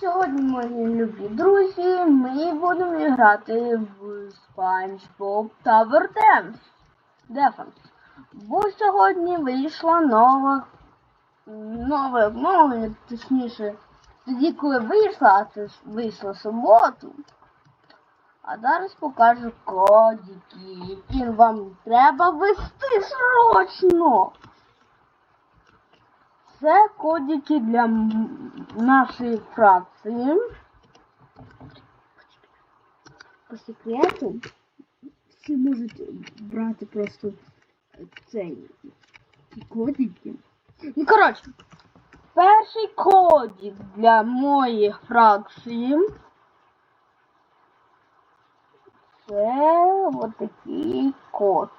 Сьогодні, мої любі друзі, ми будемо грати в SpongeBob Tower Defense. Defense. Бо сьогодні вийшла нова, нове обновлення, точніше, тоді, коли вийшла, а це ж вийшло в суботу. А зараз покажу кодики, які вам треба ввести срочно. Це кодики для нашої фракції. По секрету всі можуть брати просто цей кодики. Ну, коротше, перший кодик для моєї фракції. Це отакий код.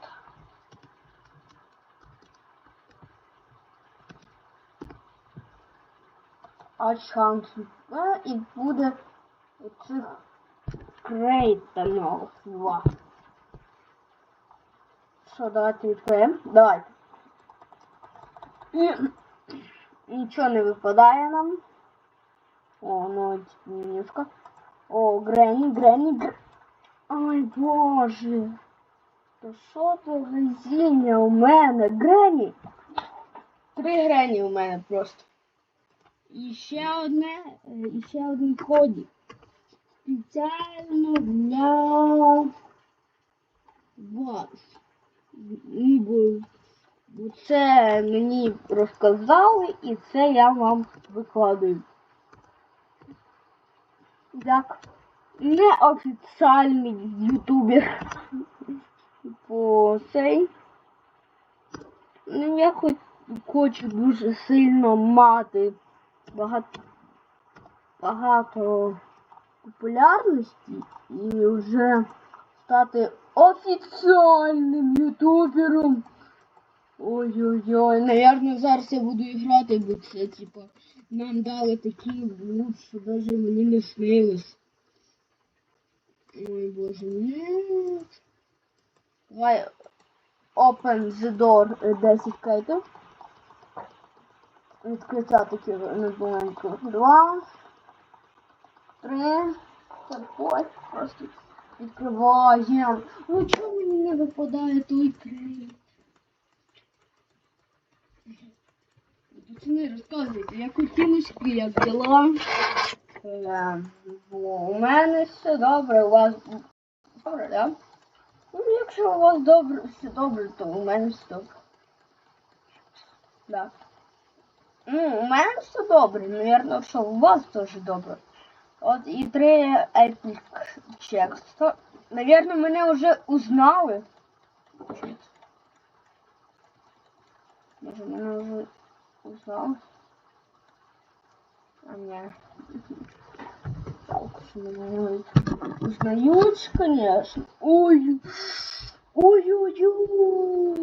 А шанс е, і буде оцих крейтанов два. Що, давайте відкриємо? Давайте. І нічого не випадає нам. О, ну менюшка. О, Гренні, Гренні, Гр... Ой, боже. То що це везіння у мене? Гренні? Три Гренні у мене просто. І ще одне, е, і ще один кодик. Спеціально для вас. Бо це мені розказали і це я вам викладаю. Як неофіціальний ютубер по цей. Ну, я хоч хочу дуже сильно мати багато, багато популярності і вже стати офіціальним ютубером. Ой-ой-ой, наверное, зараз я буду грати, бо це типа нам дали такі лут, що навіть мені не снилось. Ой, боже, нет. Давай open the door е, 10 кейтів. Відкриття такі не. Два. Три. Ось просто відкриваємо. Ну чому мені не випадає той крейт? Пацани, розказуйте, як у тімочки, як діла? Е, у мене все добре, у вас добре, да? Ну, якщо у вас добре, все добре, то у мене все добре. Да. Ну, у мене все добре, навірно, що у вас теж добре. От і три Epic Checks. То, навірно, мене вже узнали. Чуть. Може, мене вже узнали. А ні. Так, що мене узнають, конечно. Ой. Ой-ой-ой.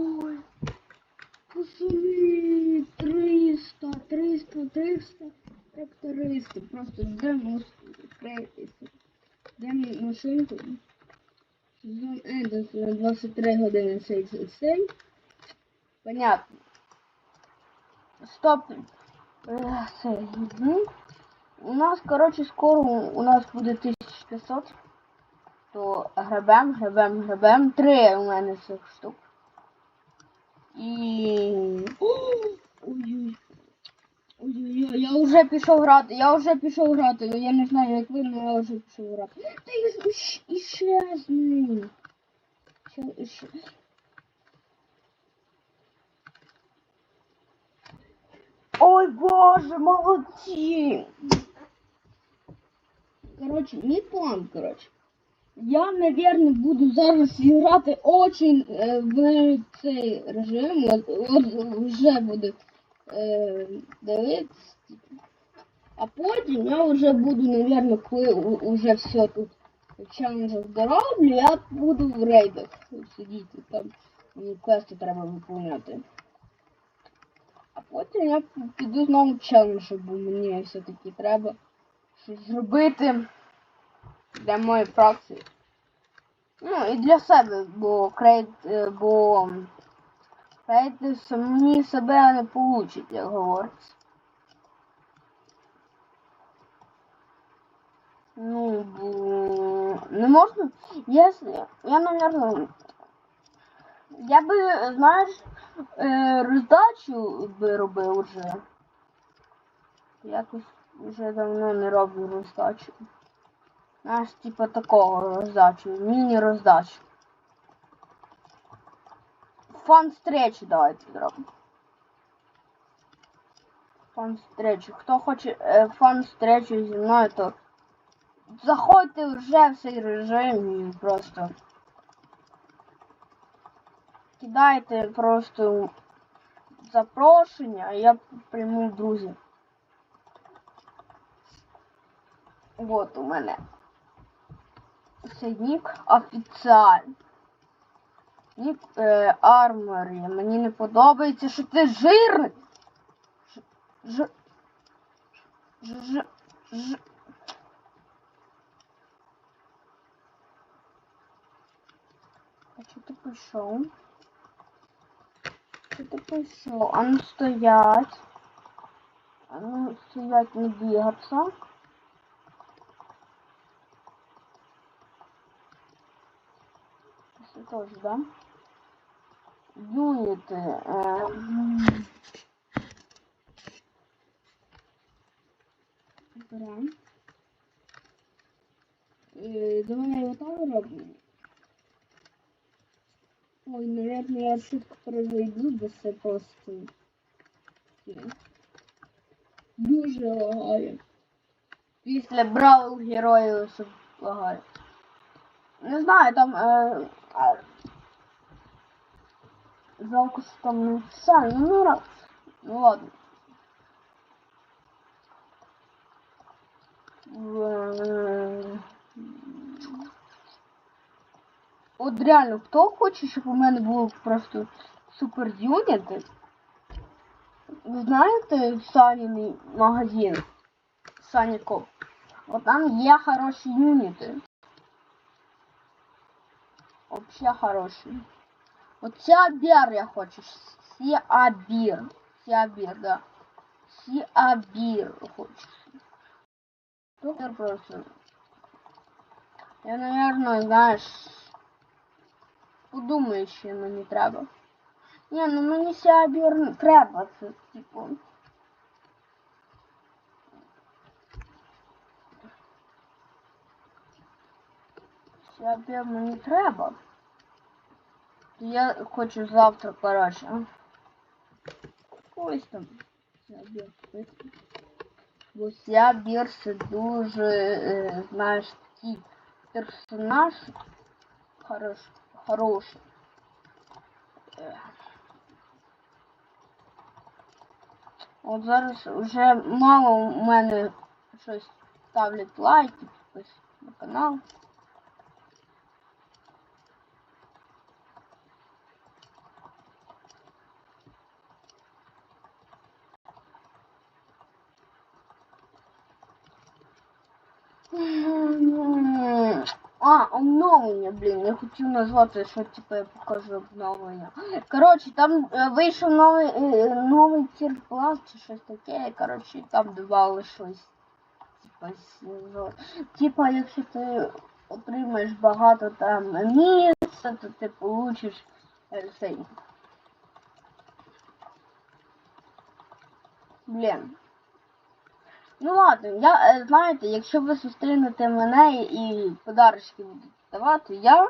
Пацаны, 300, 300, 300, так 300. Просто ждем Ждем машинку. Сезон Ендес на 23 години 67. Понятно. Стоп. Е. У нас, короче, скоро у нас буде 1500. То гребем, гребем, гребем. Три у мене цих штук. І. Ой-ой. Ой-ой-ой, я вже пішов грати, я вже пішов грати, я не знаю, як ви, але я вже пішов грати. Та я ж іщезни. Ще, Ой, боже, молодці! Короче, мій план, короче. Я, наверное, буду зараз грати очень е, в цей режим. От, от вже буде дивитися. А потім я вже буду, наверное, коли уже все тут челенджа здоровлю, я буду в рейдах сидіти. Там мені квести треба виповняти. А потім я піду знову челендж, бо мені все-таки треба щось зробити для моєї фракції. Ну і для себе, бо крейт, е, бо крейти самі себе не получить, як говориться. бу- не можна. Если, я, наверное, я би, знаєш, е, роздачу би робив уже. Якось вже давно не роблю роздачу. Знаєш, типа такого роздачу, міні-роздачу. Фан встречу давайте зробимо. Фан встречу. Хто хоче е, фан встречу зі мною, то заходьте вже в цей режим і просто кидайте просто запрошення, а я прийму в друзі. Вот у мене цей нік Нік е, арморі. Мені не подобається, що ти жирний. Ж... Ж... Ж... Ж... А що ти пішов? Що ти пішов? А ну стоять. А ну стоять, не бігатися. Це теж, да? Юніти. Е... Е, Давай я його так. Ой, наверное, я шутку произойду, бо це просто... Дуже лагає. Після бравл героїв все лагає. Не знаю, там... Е... а, Жалко, що там не все. Ну, ладно. Е, От реально, хто хоче, щоб у мене було просто супер юніти? Ви знаєте Саніний магазин? Саніко. От там є хороші юніти. Вообще хороші. Вот Сиабер я хочу. Сиабир. Сиабир, да. Сиабир хочу. Супер просто. Я, наверное, знаешь, подумаю, що мені треба. Ні, ну мені Сиабір треба, це, типу. Сиабір мені треба. Я хочу завтра, коротше. Ось там. Бо Сиабір дуже, е, знаєш, такий персонаж хорош, хороший. Е. От зараз вже мало у мене щось ставлять лайки, підпис на канал. А, обновлення, блін, я хотів назвати, що типу я покажу обновлення. Коротше, там е, вийшов новий е, новий тірплас чи щось таке, коротше, там додали щось. Типа, сезон. Типа, якщо ти отримаєш багато там місця, то ти получиш е, цей. Блін. Ну ладно, я е, знаєте, якщо ви зустрінете мене і подарочки будуть давати, я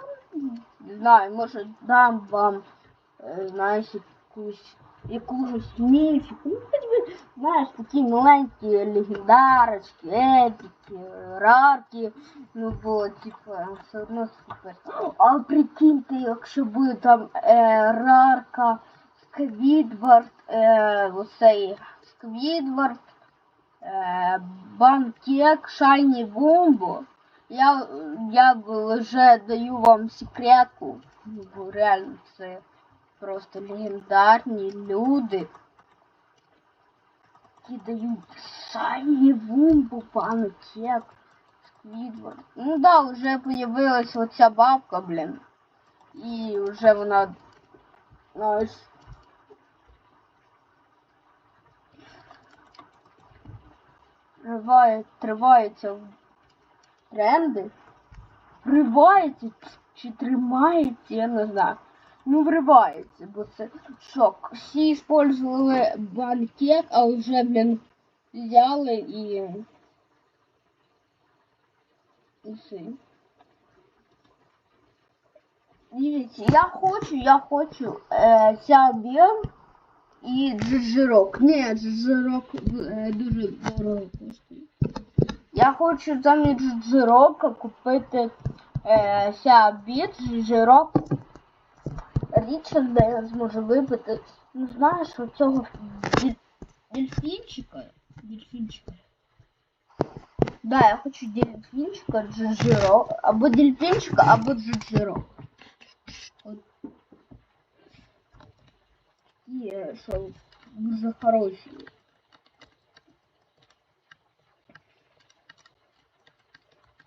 не знаю, може дам вам, е, знаєш, якусь якусь міфіку. Ну, знаєш, такі маленькі легендарочки, епіки, рарки. Ну бо, типу, все одно супер. А прикиньте, якщо буде там е, рарка, Сквідвард, е, оцей Сквідвард. Банкет Шайні Бомбо. Я, я вже даю вам секретку. Реально це просто легендарні люди. Які дають Шайні Бомбо, банкет, Сквідвард. Ну да, вже появилась оця бабка, блін. І вже вона знаєш, триває, тривається в тренди. Вривається чи тримається, я не знаю. Ну, вривається, бо це шок. Всі использовали банкет, а вже, блін, взяли і. І все. Дивіться, я хочу, я хочу е, Сябір і джиджирок. Ні, джиджирок е, дуже дорого коштує. Я хочу замість джиджирока купити е, Сябір, джиджирок. Річарда я зможу випити. Ну знаєш, оцього дель- дельфінчика. Дельфінчика. Да, я хочу дельфінчика, джиджирок. Або дельфінчика, або джиджирок. От. Є, що дуже хороші.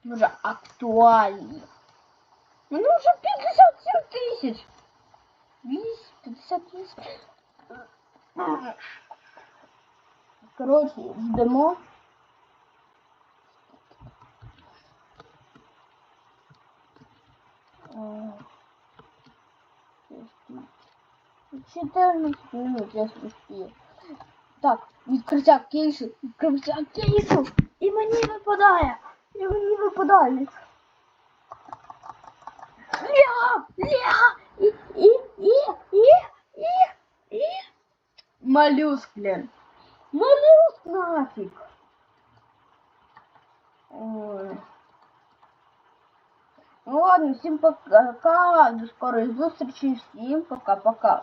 Дуже актуальні. Ну вже 57 тисяч. Вісь, 58. Коротше, ждемо. 14 минут я спустив. Так, відкриття кейсу, відкриття кейсу. І мені випадає. І мені випадає. Ля, ля, і, і, і, і, і, і. Моллюск, блін. Моллюск нафіг. Ой. Ну ладно, всім пока. До скорої зустрічі. Всім пока-пока.